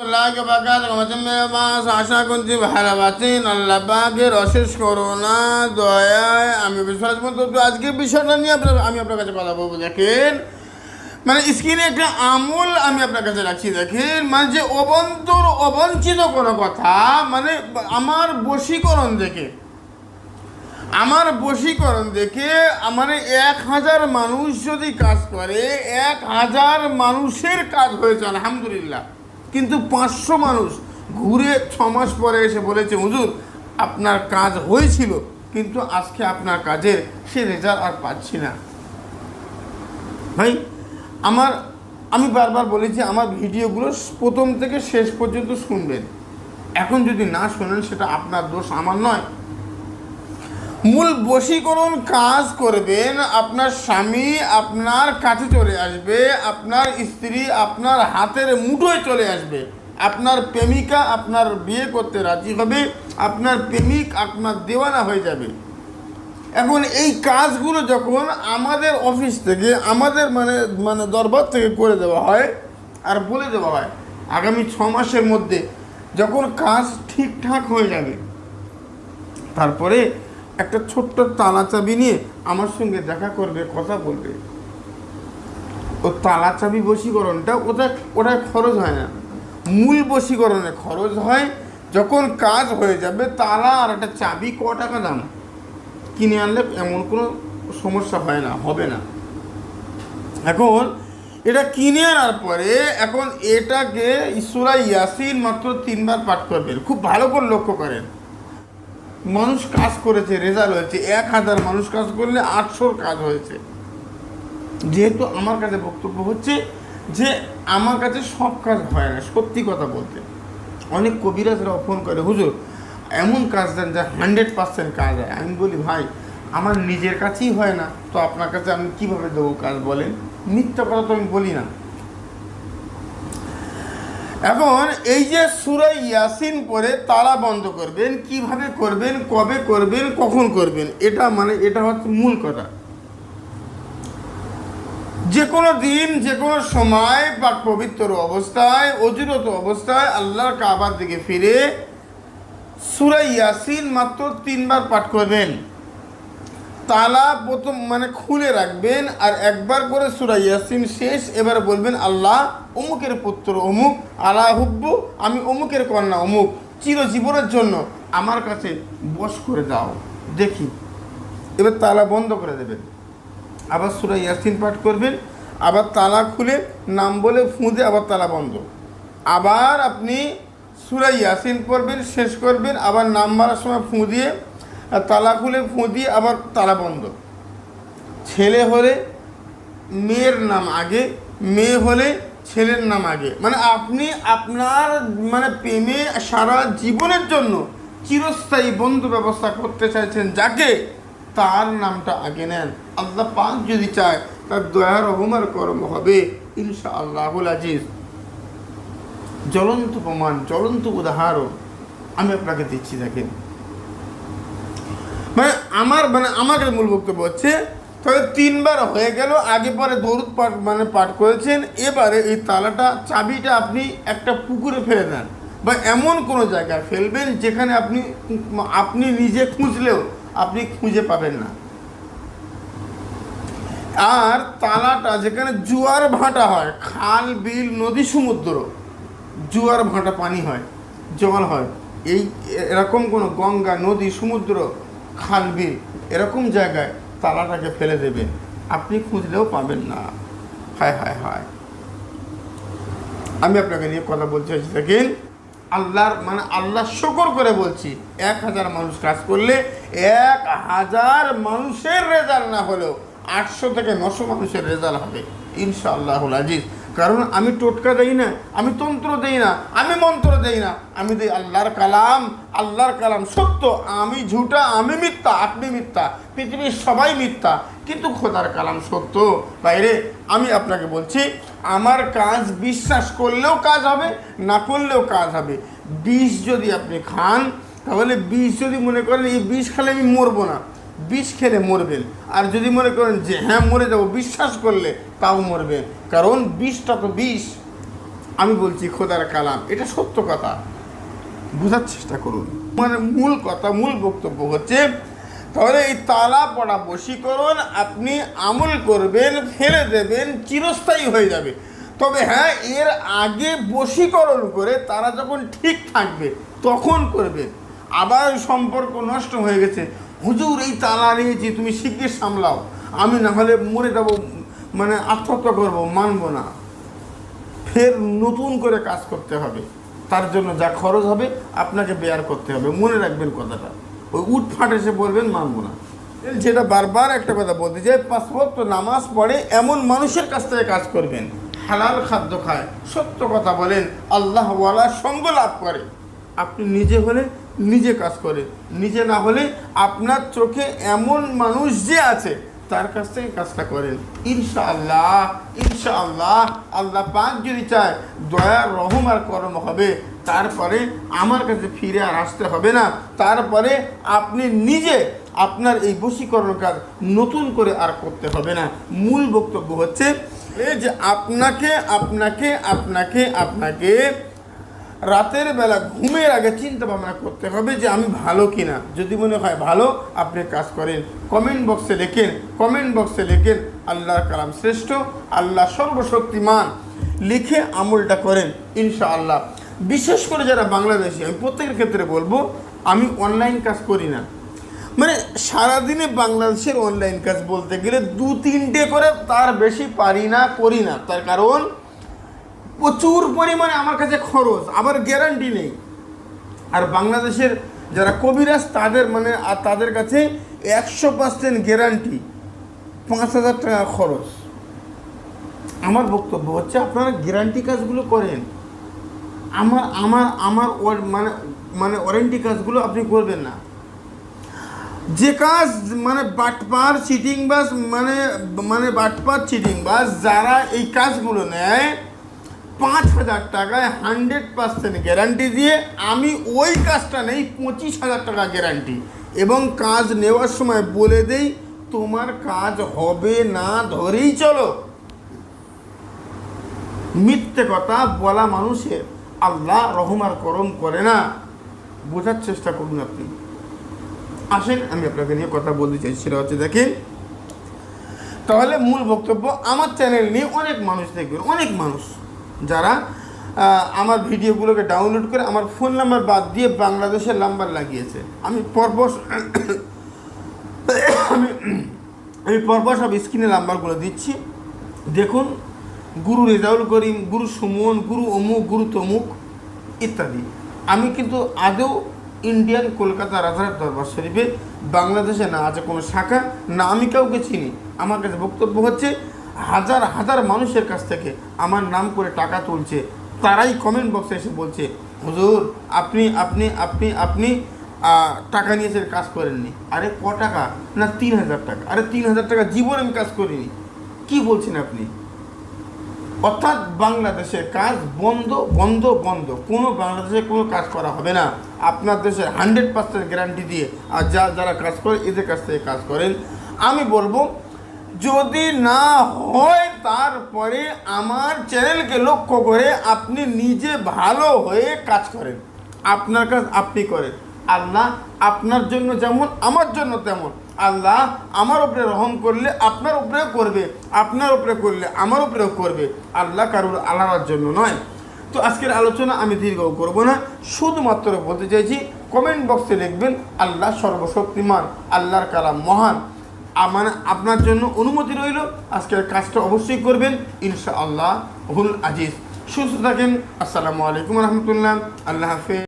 আল্লাহকে রহমতুল্লাহ আশা করছি ভালো আছেন আল্লাহ পাকের অশেষ দয়ায় আমি বিশ্বাস করতে আজকে বিষয়টা নিয়ে আপনার আমি আপনার কাছে কথা বলব দেখেন মানে স্ক্রিনে একটা আমল আমি আপনার কাছে রাখছি দেখেন মানে যে অবন্তর অবঞ্চিত কোনো কথা মানে আমার বশীকরণ দেখে আমার বশীকরণ দেখে আমার এক হাজার মানুষ যদি কাজ করে এক হাজার মানুষের কাজ হয়েছে আলহামদুলিল্লাহ কিন্তু পাঁচশো মানুষ ঘুরে ছ মাস পরে এসে বলেছে, হুজুর, আপনার কাজ হয়েছিল, কিন্তু আজকে আপনার কাজের সে রেজাল্ট আর পাচ্ছি না। ভাই, আমার, আমি বারবার বলেছি, আমার ভিডিওগুলো প্রথম থেকে শেষ পর্যন্ত শুনবেন। এখন যদি না শোনেন, সেটা আপনার দোষ, আমার নয়। মূল বশীকরণ কাজ করবেন, আপনার স্বামী আপনার কাছে চলে আসবে, আপনার স্ত্রী আপনার হাতের মুঠোয় চলে আসবে। আপনার প্রেমিকা আপনার বিয়ে করতে রাজি হবে, আপনার প্রেমিক আপনার দেওয়ানা হয়ে যাবে। এখন এই কাজগুলো যখন আমাদের অফিস থেকে, আমাদের মানে মানে দরবার থেকে করে দেওয়া হয় আর বলে দেওয়া হয়, আগামী ছ মাসের মধ্যে যখন কাজ ঠিকঠাক হয়ে যাবে, তারপরে একটা ছোট্ট তালা চাবি নিয়ে আমার সঙ্গে দেখা করবে, কথা বলবে। ও তালা চাবি বশীকরণটা, ওটা ওটা খরচ হয় না। মূল বশীকরণে খরচ হয়, যখন কাজ হয়ে যাবে, তালা আর একটা চাবি ক টাকা দাম? কিনে আনলে এমন কোনো সমস্যা হয় না, হবে না। এখন এটা কিনে আনার পরে, এখন এটাকে ঈশ্বরা ইয়াসিন মাত্র তিনবার পাঠ করবেন খুব ভালো করে লক্ষ্য করেন। মানুষ কাজ করেছে, রেজাল্ট হয়েছে। এক হাজার মানুষ কাজ করলে আটশোর কাজ হয়েছে। যেহেতু আমার কাছে বক্তব্য হচ্ছে যে, আমার কাছে সব কাজ হয় না, সত্যি কথা বলতে। অনেক কবিরাজরাও ফোন করে, হুজুর, এমন কাজ দেন যা হান্ড্রেড পার্সেন্ট কাজ হয়। আমি বলি, ভাই, আমার নিজের কাছেই হয় না, তো আপনার কাছে আমি কীভাবে দেবো কাজ বলেন? মিথ্যা কথা তো আমি বলি না। এখন এই যে সুরাই ইয়াসিন পরে তালা বন্ধ করবেন, কীভাবে করবেন, কবে করবেন, কখন করবেন, এটা মানে এটা হচ্ছে মূল কথা। যে কোনো দিন, যে কোনো সময় বা পবিত্র অবস্থায়, অজুরত অবস্থায় আল্লাহর কাবার দিকে ফিরে সুরাই ইয়াসিন মাত্র তিনবার পাঠ করবেন। তালা প্রথম মানে খুলে রাখবেন আর একবার করে সুরা ইয়াসিন শেষ, এবার বলবেন, আল্লাহ, অমুকের পুত্র অমুক, আলা হুব্বু, আমি অমুকের কন্যা অমুক, চিরজীবনের জন্য আমার কাছে বস করে দাও। দেখি। এবার তালা বন্ধ করে দেবেন। আবার সুরা ইয়াসিন পাঠ করবেন, আবার তালা খুলে নাম বলে ফুঁদে আবার তালা বন্ধ। আবার আপনি সুরা ইয়াসিন পড়বেন, শেষ করবেন, আবার নাম মারার সময় ফুঁ দিয়ে তালা খুলে ফুঁ দিয়ে আবার তালা বন্ধ। ছেলে হলে মেয়ের নাম আগে, মেয়ে হলে ছেলের নাম আগে। মানে আপনি আপনার মানে প্রেমে সারা জীবনের জন্য চিরস্থায়ী বন্ধু ব্যবস্থা করতে চাইছেন যাকে, তার নামটা আগে নেন। আল্লাহ পাক যদি চায়, তার দয়ার অবমার কর্ম হবে ইনশা আল্লাহুল আজিজ। জ্বলন্ত প্রমাণ, জ্বলন্ত উদাহরণ আমি আপনাকে দিচ্ছি, দেখেন। আমার মানে আমাকে মূল বক্তব্য হচ্ছে, তবে তিনবার হয়ে গেল, আগে পরে দৌড় পাঠ মানে পাঠ করেছেন, এবারে এই তালাটা, চাবিটা আপনি একটা পুকুরে ফেলে দেন, বা এমন কোনো জায়গায় ফেলবেন যেখানে আপনি আপনি নিজে খুঁজলেও আপনি খুঁজে পাবেন না। আর তালাটা যেখানে জোয়ার ভাটা হয়, খাল, বিল, নদী, সমুদ্র, জোয়ার ভাটা পানি হয়, জল হয়, এই এরকম কোনো গঙ্গা, নদী, সমুদ্র খাল বিল এরকম জায়গায় তালাটাকে ফেলে দেবেন আপনি খুঁজলেও পাবেন না। হায় হায় হায়। আমি আপনাকে নিয়ে কথা বলতে চাইছি দেখেন আল্লাহর মানে আল্লাহ শকর করে বলছি, এক হাজার মানুষ কাজ করলে এক হাজার মানুষের রেজাল্ট না হলেও আটশো থেকে নশো মানুষের রেজাল্ট হবে। ইনশাআল্লাহুল আজিজ। কারণ আমি টোটকা দেই না, আমি তন্ত্র দেই না, আমি মন্ত্র দেই না। আমি দিই আল্লাহর কালাম আল্লাহর কালাম সত্য, আমি ঝুটা, আমি মিথ্যা, আপনি মিথ্যা, পৃথিবীর সবাই মিথ্যা। কিন্তু খোদার কালাম সত্য। বাইরে, আমি আপনাকে বলছি, আমার কাজ বিশ্বাস করলেও কাজ হবে, না করলেও কাজ হবে। বিষ যদি আপনি খান, তাহলে বিষ যদি মনে করেন, এই বিষ খেলে আমি মরবো না। বিষ খেলে মরবেন আর যদি মনে করেন যে হ্যাঁ মরে যাব বিশ্বাস করলে তাও মরবেন কারণ বিষটা তো বিষ। আমি বলছি খোদার কালাম, এটা সত্য কথা। বোঝার চেষ্টা করুন। মানে মূল কথা, মূল বক্তব্য হচ্ছে, তাহলে এই তালা পড়া বশীকরণ আপনি আমল করবেন, ফেলে দেবেন, চিরস্থায়ী হয়ে যাবে। তবে হ্যাঁ এর আগে বশীকরণ করে তারা যখন ঠিক থাকবে, তখন করবে। আবার সম্পর্ক নষ্ট হয়ে গেছে। হুজুর, এই তালা নিয়েছি তুমি শিগগির সামলাও, আমি না হলে মরে যাব মানে আত্মহত্যা করব, মানবো না। ফের নতুন করে কাজ করতে হবে। তার জন্য যা খরচ হবে, আপনাকে বেয়ার করতে হবে। মনে রাখবেন কথাটা। ওই উঠফাট এসে বলবেন, মানবো না। যেটা বারবার একটা কথা বলতে যে পাসপোর্ট তো নামাজ পড়ে এমন মানুষের কাছ থেকে কাজ করবেন। হালাল খাদ্য খায়, সত্য কথা বলেন, আল্লাহওয়ালা সঙ্গ লাভ করে। আপনি নিজে হলে নিজে কাজ করে। নিজে না হলে আপনার চোখে এমন মানুষ যে আছে, তার কাছ থেকে কাজটা করেন। ইনশাআল্লাহ ইনশাআল্লাহ, আল্লাহ আল্লাহ পাক যদি চায় দয়া রহম আর করম হবে, তারপরে আমার কাছে ফিরে আর আসতে হবে না। তারপরে আপনি নিজে আপনার এই বশীকরণ কাজ নতুন করে আর করতে হবে না। মূল বক্তব্য হচ্ছে, এই যে আপনাকে আপনাকে আপনাকে আপনাকে রাতের বেলা ঘুমের আগে চিন্তা ভাবনা করতে হবে যে আমি ভালো কিনা। যদি মনে হয় ভালো, আপনি কাজ করেন। কমেন্ট বক্সে লেখেন, কমেন্ট বক্সে লেখেন, আল্লাহর কালাম শ্রেষ্ঠ, আল্লাহ সর্বশক্তিমান। লিখে আমলটা করেন, ইনশাআল্লাহ। বিশেষ করে যারা বাংলাদেশি, আমি প্রত্যেকের ক্ষেত্রে বলব, আমি অনলাইন কাজ করি না। মানে সারাদিনে বাংলাদেশের অনলাইন কাজ বলতে গেলে দু তিনটে করে তার বেশি পারি না, করি না। তার কারণ প্রচুর পরিমাণে আমার কাছে খরচ, আবার গ্যারান্টি নেই। আর বাংলাদেশের যারা কবিরাজ তাদের মানে আর তাদের কাছে একশো পার্সেন্ট গ্যারান্টি পাঁচ হাজার টাকা খরচ। আমার বক্তব্য হচ্ছে, আপনারা গ্যারান্টি কাজগুলো করেন। আমার আমার আমার মানে মানে ওয়ারেন্টি কাজগুলো আপনি করবেন না। যে কাজ মানে বাটপার চিটিং বাস মানে মানে বাটপার চিটিং বাস যারা এই কাজগুলো নেয় পাঁচ হাজার টাকায় হান্ড্রেড পার্সেন্ট গ্যারান্টি দিয়ে আমি ওই কাজটা নেই, পঁচিশ হাজার টাকা গ্যারান্টি। এবং কাজ নেওয়ার সময় বলে দেই, তোমার কাজ হবে না ধরেই চলো। মিথ্যে কথা বলা মানুষের আল্লাহ রহমার করম করে না। বোঝার চেষ্টা করুন আপনি। আসেন, আমি আপনাকে নিয়ে কথা বলতে চাই, সেটা হচ্ছে দেখেন, তাহলে মূল বক্তব্য, আমার চ্যানেল নিয়ে অনেক মানুষ দেখবেন, অনেক মানুষ। যারা আমার ভিডিওগুলোকে ডাউনলোড করে আমার ফোন নাম্বার বাদ দিয়ে বাংলাদেশের নাম্বার লাগিয়েছে। আমি পরপর আমি আমি পরপর সব স্ক্রিনে নাম্বারগুলো দিচ্ছি। দেখুন, গুরু রেজাউল করিম, গুরু সুমন, গুরু অমুক, গুরু তমুক ইত্যাদি। আমি কিন্তু আদৌ ইন্ডিয়ান কলকাতা রাজার দরবার শরীফে বাংলাদেশে না আছে কোনো শাখা, না আমি কাউকে চিনি। আমার কাছে বক্তব্য হচ্ছে হাজার হাজার মানুষের কাছ থেকে আমার নাম করে টাকা তুলছে। তারাই কমেন্ট বক্সে এসে বলছে, হুজুর, আপনি আপনি আপনি আপনি টাকা নিয়েছেন কাজ করেননি। আরে ক টাকা? না, তিন হাজার টাকা। আরে তিন হাজার টাকা জীবন আমি কাজ করিনি। কি বলছেন আপনি? অর্থাৎ বাংলাদেশের কাজ বন্ধ বন্ধ বন্ধ। কোনো বাংলাদেশে কোনো কাজ করা হবে না। আপনার দেশের হান্ড্রেড পার্সেন্ট গ্যারান্টি দিয়ে আর যা, যারা কাজ করে, এদের কাছ থেকে কাজ করেন। আমি বলব যদি না হয়, তারপরে আমার চ্যানেলকে লক্ষ্য করে আপনি নিজে ভালো হয়ে কাজ করেন। আপনার কাজ আপনি করেন। আল্লাহ আপনার জন্য যেমন, আমার জন্য তেমন। আল্লাহ আমার উপরে রহম করলে আপনার উপরেও করবে, আপনার উপরে করলে আমার উপরেও করবে। আল্লাহ কারুর আল্লাহর জন্য নয়। তো আজকের আলোচনা আমি দীর্ঘ করব না, শুধুমাত্র বলতে চাইছি কমেন্ট বক্সে লিখবেন, আল্লাহ সর্বশক্তিমান, আল্লাহর কালাম মহান। মানে আপনার জন্য অনুমতি রইল। আজকের কাজটা অবশ্যই করবেন। ইনশা আল্লাহ হুল আজিজ। সুস্থ থাকেন। আসসালামু আলাইকুম রহমতুল্লাহ। আল্লাহ হাফেজ।